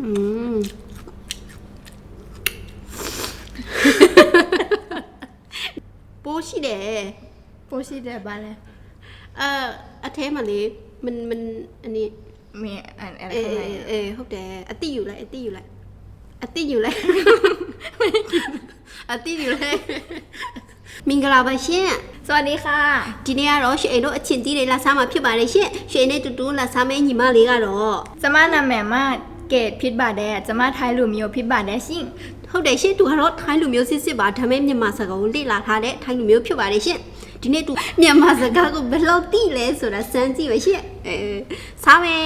อืม โป๊ရှိတယ် ပိုရှိတယ်ဗာလဲ เอ่อအထဲမှာလေมันมันอันนี้ မင်းအဲ့အဲ့ เออ ခိုင်း เอ လိုက် อဟုတ်တယ်အတိอยู่လိုက်အတိอยู่လိုက်အတိอยู่လိုက်အတိอยู่လိုက်မင်္ဂလာပါရှင် สวัสดีค่ะ ဒီနေ့ကတော့ရွှေအိမ်တို့အချင်းကြီးတွေလာစားမှာဖြစ်ပါတယ်ရှင်ရွှေအိမ်နဲ့တူတူလာစားမယ့်ညီမလေးကတော့ จะมานา แม่มาเกตพิษบาดแดจะมาไทยหลุมโยพิษบาดแดชิง ဟုတ်တယ်ရှင်သူကတော့ထိုင်းလူမျိုးစစ်စစ်ပါဒါပေမဲ့မြန်မာစကားကိုလေ့လာထားတဲ့ထိုင်းလူမျိုးဖြစ်ပါတယ်ရှင်ဒီနေ့သူမြန်မာစကားကိုဘယ်လောက်သိလဲဆိုတာစမ်းကြည့်ပါရှင်အဲစားမယ်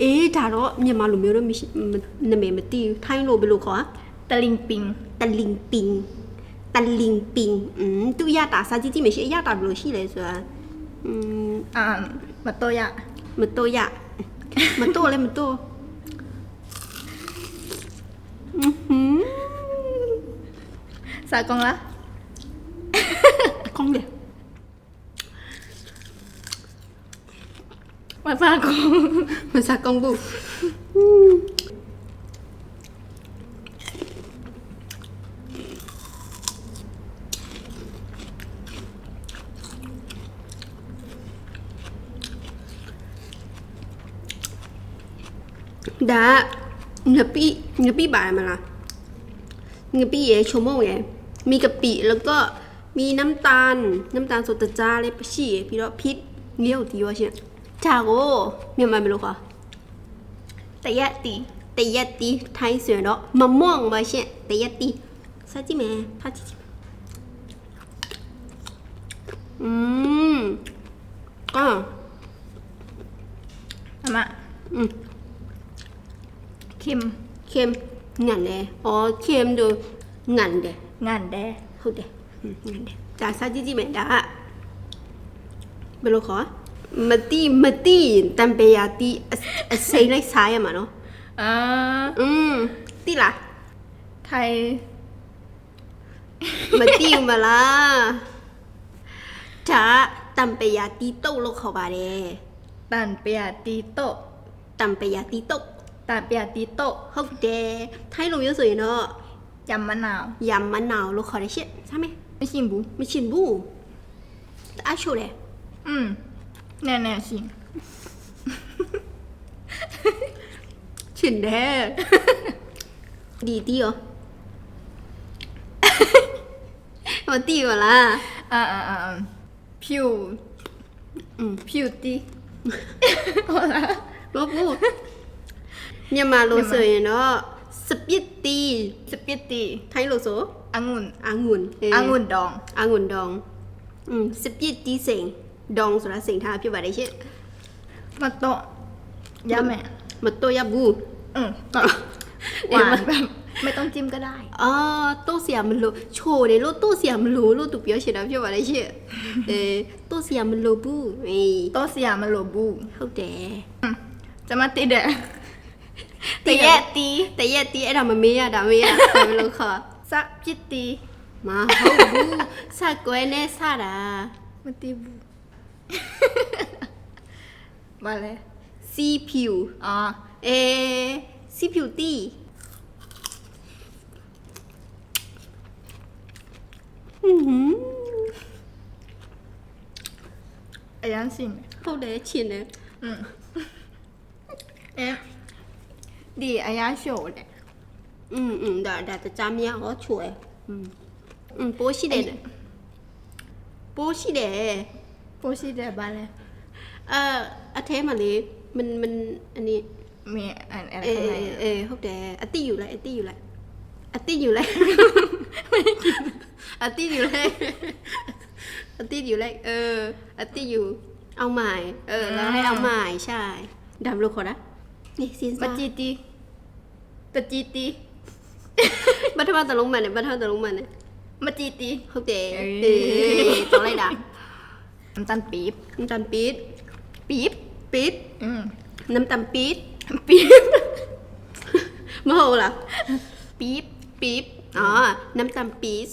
အေးဒါတော့မြန်မာလူမျိုးတော့မရှိမနာမည်မသိဘူးထိုင်းလို့ဘယ်လိုခေါ်อ่ะ ตะลิงปิง တလင်ပင်တလင်ပင်อืมသူရတာစားကြည့်ကြည့်မရှိရတာဘယ်လိုရှိလဲဆိုတာอืม อ่ามาโตยะ မတော့ရမတော့လည်းမတော့ อือหือสากองละကောင်း เงือปี้เงือปี้บานมาละเงือปี้เอชโมงไงมีกะปิแล้วก็มีน้ำตาล น้ำตาลสดจ้าเลยชี่พี่รอพิษเลี้ยวตีว่าเชียจาโกเมียมาไม่รู้ค่ะแต่ยะตีแต่ยะตีไทยสวยเนาะมะม่วงมะเชียแต่ยะตีซาจิเมะพาจิอืมก็อามาอืม คิม เค็มงันတယ်อ๋อเค็มดูงันတယ် งานแด ဟုတ်တယ်อืมงันတယ်ဒါစားကြည့်ကြည့်မယ်ဒါကဘယ်လိုခေါ်မတိမတိတံပေယာတီအအစိမ့်လိုက်စားရမှာနော် อ่า อืมတိလား ไทย မတိဘူးမလားဒါတံပေယာတီတုတ်လို့ခေါ်ပါတယ် ตันเปียตีโตะ တံပေယာတီတုတ် ตั ตาเปียติโตฮกเดไทยลงเยอะสุดเนาะยำมะนาวยำมะนาวลูกขอได้เช่ใช่ไหมไม่ชิมบูไม่ชิมบูแต่อาชูเลยอืมแน่แน่ชิมชินแด้ดีดีเหรอมาตีก่อนละอ่าอ่าอ่าพิวอืมพิวตี好啦，萝卜。 မြန်မာလိုဆိုရင်တော့စပစ်တီ สปิตตี ထိုင်းလိုဆို องุ่น အငွန်းเ องุ่นดอง အငွန်းဒေါင်อืมစပစ်တီစိန်ဒေါင်ဆိုတာစိန်ထားဖြစ်ပါတယ်ရှင့် มาโตะยำแม่ မတော့ရဘူး อืมหวานแบบไม่ต้องจิ้มก็ได้ အာတော့เสียမလို့ချိုတယ်လို့တော့เสียမလို့လို့သူပြောရှင်တာဖြစ်ပါတယ်ရှင့်အဲတော့เสียမလို့ဘူးအေး โตะสยามมาโลบู ဟုတ်တယ် จะมาติดเด้ แต่แย่ตีแต่แย่ตีไอ้ดามันมีอะดามีอะแต่ไม่รู้ขอซับจิตตีมาเฮาบูซากวยเนซาดามันตีบูมาเลยซีผิวอ๋อเอซีผิวตีอือหือ哎呀，行，好得钱呢。嗯，哎。 ดีอายาโเด嗯嗯，对对，这家面好吃哎。嗯嗯，波西的，波西的，波西的吧嘞。เอออาเทมันนี้มันมันอันนี้มีอันอะไรเออเออฮกเดะอาตี้อยู่ไรอาตี้อยู่ไรอาตี้อยู่ไรไม่กินอาตี้อยู่ไรอาตี้อยู่ไรเอออาตี้อยู่ เอาใหม่ เออแล้วให้เอาใหม่ใช่ดำลูกคนละนี่ซินซ่า บัจจิตี ตัจีตี บัตรมาตะลงมาเนี่ยบัตรมาตะลงมาเนี่ยมาจีตีเขาเก๋เอ้ตัวอะไรดักน้ำตาลปี๊บน้ำตาลปี๊ดปี๊บปี๊ดน้ำตาลปี๊ดปี๊บมื่อไหร่ะปี๊บปี๊บอ๋อ น้ำตาลปี๊ด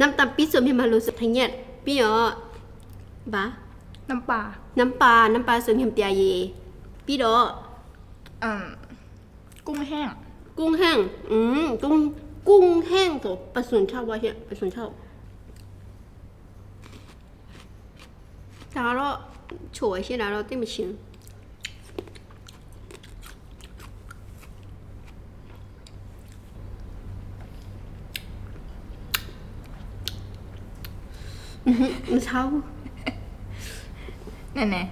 น้ำตาลปี๊ดส่วนที่มารู้สึกทั้งเนี่ยพี่เอ๋อบะน้ำปลาน้ำปลาน้ำปลาส่วนที่มันเตียเย พี่ดออืม กุ้งแห้ง กุ้งแห้ง อืม กุ้ง กุ้งแห้งตัวปลาสุนเช่าไว้เนี่ยปลาสุนแช่า然后ถั่วใช่ไหมเราต้องมชิมมันเช่าแน่แน่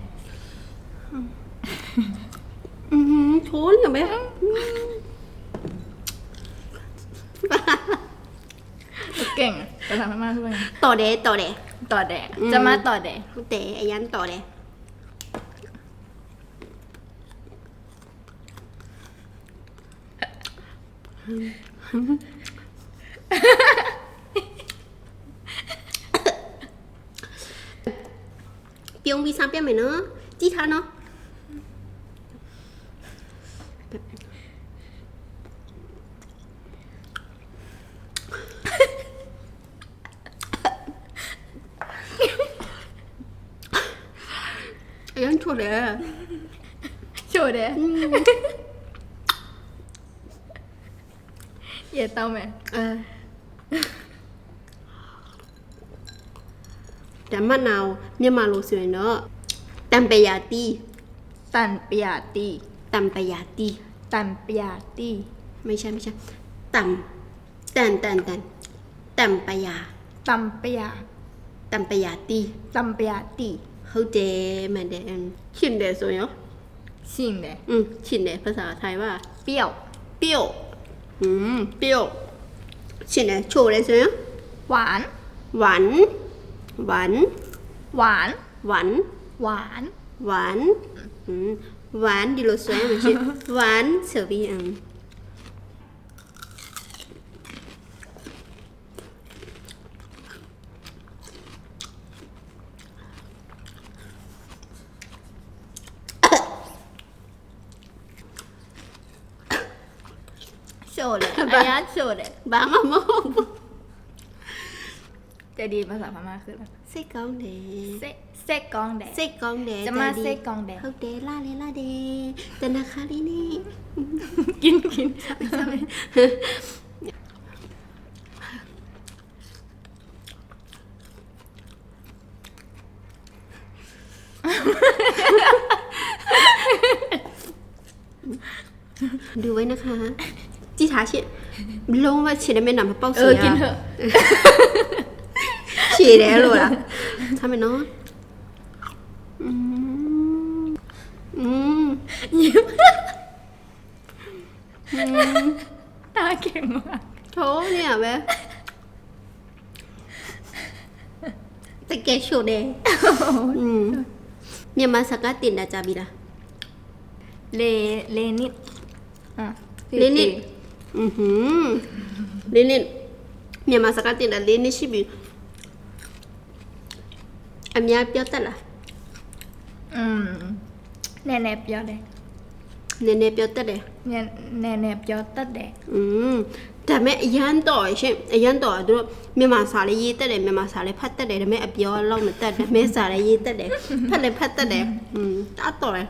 กับแม่ๆเก่งอะจะทำให้มากขึ้นไงต่อเดต่อเดต่อแดกอืม จะมาต่อแดกเตะไอ้ยันต่อเดเปียงวีซ่ 그냥 초 래. โชว์เด้เย่เต้าแม่ 아. 땀마나오 미마로 쓰이너 땀베야띠 ตันปิยาตี 땀베야띠 ตันปิยาตี 미샤 미샤 땀 딴딴딴 땀바야 ตัมปิยา 땀베야띠 ตัมปิยาตี ဟုတ်တယ်မှန်တယ်อืมရှင်တယ်ဆိုရင်ရော ชิงเด้ อืมရှင်တယ်ภาษาไทยว่า เปรี้ยว เปรี้ยวอืมเปรี้ยวရှင်တယ်ချိုတယ်ဆိုရင် หวาน หวานหวาน หวาน หวาน หวาน หวานอืมหวานဒီလိုဆွဲမှရှိหวานဆိုပြီးอืม โชว์เลยอ そうだ怪そうだบางมะม่วงจะดีภาษาพม่าคืออะไรเส้กองเดเซเซกองแดดเส้กองเดจะมาเซกองแดดเขาเดล่าเลล่าเดแต่นะคะลินี่กินกินดูไว้นะคะ อืมอืมยิ้มตาเก่งมากโถเนี่ยเว้ยแต่แกโชว์แดงอืมเนี่ยมาสกัดตินดา จาบีละ เลเลนิดอ่ะ เลนิด อือหือလေးနစ်မြန်မာစကားတင်တာလေးနစ်ရှိပြီအများပြောတတ်လား อืมแน่แน่เปรี้ยวแดก နည်းနည်းပြောတတ်တယ် แน่แน่แน่เปรี้ยวตัดแดก อืมဒါပေမဲ့အရန်တော်ရရှင်အရန်တော်သူတို့မြန်မာစာလေးရေးတတ်တယ်မြန်မာစာလေးဖတ်တတ်တယ်ဒါပေမဲ့အပြောလောက်မတတ်တယ်မဲစာလေးရေးတတ်တယ်ဖတ်လည်းဖတ်တတ်တယ်อืมတတ်တော်တယ်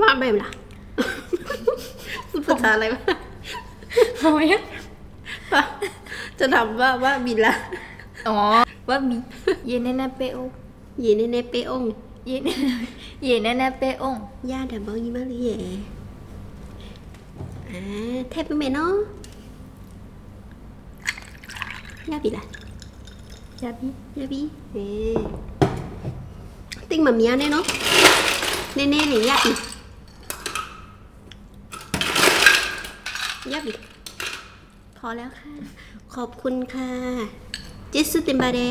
ว่าไปมล่ะ พูดภาษาอะไรวะโอ้ยจะถามว่าว่าบินละอ๋อ ว่ามีเยแน่แน่เปโอยีเนเนเปองเยแน่เยแน่แน่เปโองย่าดับเบิลยี่มาเลยแย่อ่าเทปไปไหมเนาะย่าบินละยาพี่ย่าบิเอ๊ติ้งมาเมียแน่เนาะเน่เน่ๆเนี่ยย่าบิ ย่าบิพอแล้วค่ะ ขอบคุณค่ะเจสสุติมบาเด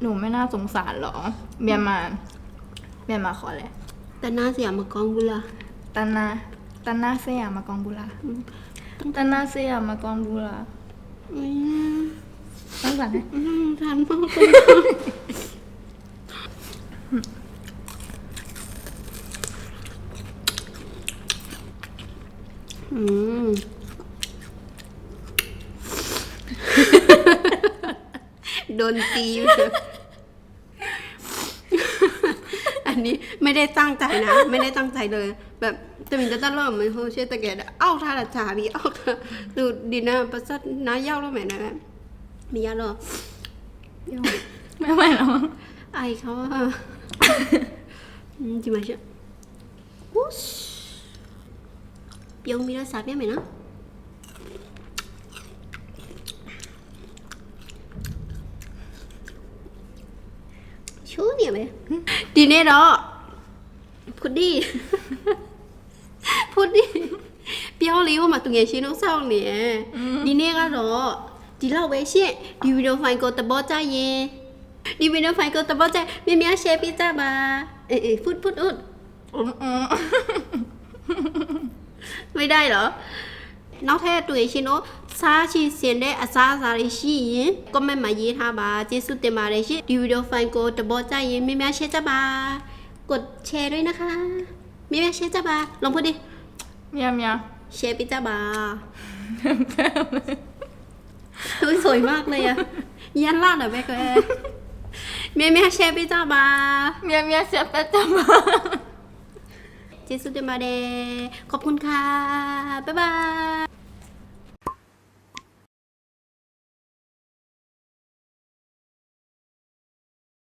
หนูไม่น่าสงสารหรอ เมียนมา เมียนมาขอแหละ แต่หน้าเสียมากองบุละตันนาตันนาเซียมากองบุลา ตั้งแต่หน้าเสียมากองดูละอุ้ตั้งแต่ไหนน่าสารมากเลยอืมโดนตีอยู่เชีย นี้ไม่ได้ตั้งใจนะ ไม่ได้ตั้งใจเลย แบบแต่มิจะตั้งรอบมันโฮเชตะแกดเอ้าท่าละจาบีเอ้าดูดินะประสัดน้าเย้าแล้วแม่นะแบบมียาหรอไม่ไหวแล้วไอเขาอะจิมไหมเชียวเปียงมีรสชาติไหมนะ เนี่ยดีเนี่ยก็รอดีเล่าไว้เชี่ยดีวิดีโอไฟล์ก็ตะบอใจเย่ดีวิดีโอไฟล์ก็ตะบอใจมีเมียเชฟพิซซ่าบาเอ๊ะฟุดฟุดอุด อืมอืม ไม่ได้เหรอ နောက်ထ ပ်တွေ့ရှင်တို့စားချင်စင်တဲ့အစားအစာတွေရှိရင် comment မှာရေးထားပါကျေးဇူးတင်ပါတယ်ရှင်ဒီဗီဒီယိုဖိုင်ကိုတဘောကြရင်မြင်များ share ကြပါกดแชร์ด้วยนะคะမြင်များ share ကြပါลองพูดดิ เมียเมีย แชร์ไปจ้าบาเฮ้ยสวยมากเลยอะยันลาดอะแม่ก็แอเมียเมียแชร์ไปจ้าบา เมียเมียเสียประจำ เจสุดเดมาเดขอบคุณค่ะ บ๊ายบาย